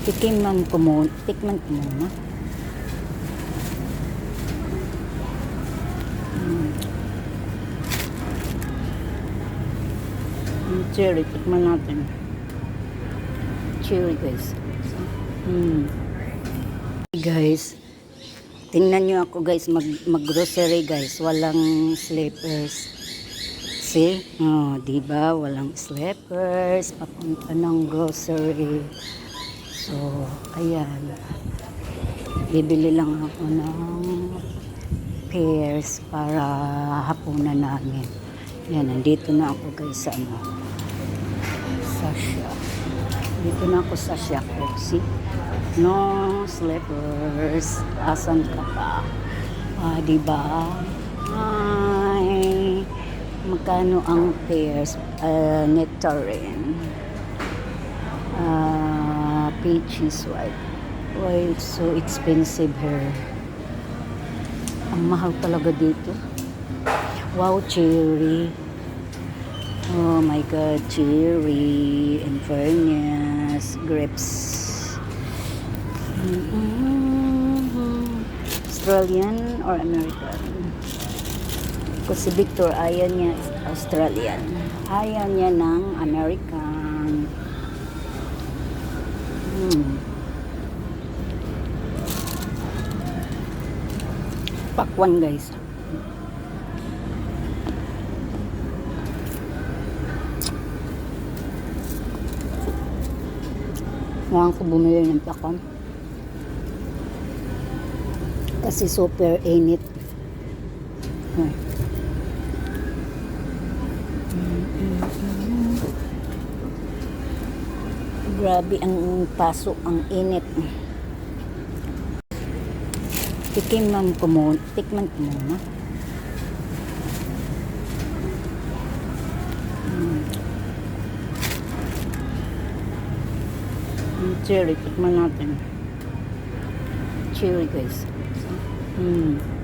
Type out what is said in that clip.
Tikman ko muna. Tikman ko muna. Mm. Yung cherry, tikman natin. Cherry guys. Mm. Guys, tingnan nyo ako guys, mag, mag-grocery guys. Walang slippers. See? Oh, di ba? Walang slippers. Papunta ng grocery. So, ayan. Bibili lang ako ng pears para hapunan namin. Yan, nandito na ako guys sa ano. Sasha. Dito na ako sa Shaco. See? No slippers. Asan ka pa? Ah, di ba? Ay, magkano ang pears? Uh, nectarine. Ah, peaches white. Why it's so expensive here? Ang mahal talaga dito. Wow, cherry. Oh my God, cherry, in fairness, grapes. Mm-mm. Australian or American? Kasi Victor, ayaw niya Australian. Ayaw niya ng American. Hmm. Pakwan guys. Kailangan ko bumili ng pakwan. Kasi super init. Ay. Grabe ang paso, ang init. Tikman ko muna. Tikman ko muna. Mm. Yung cherry, tikman natin. Cherry guys. Mm.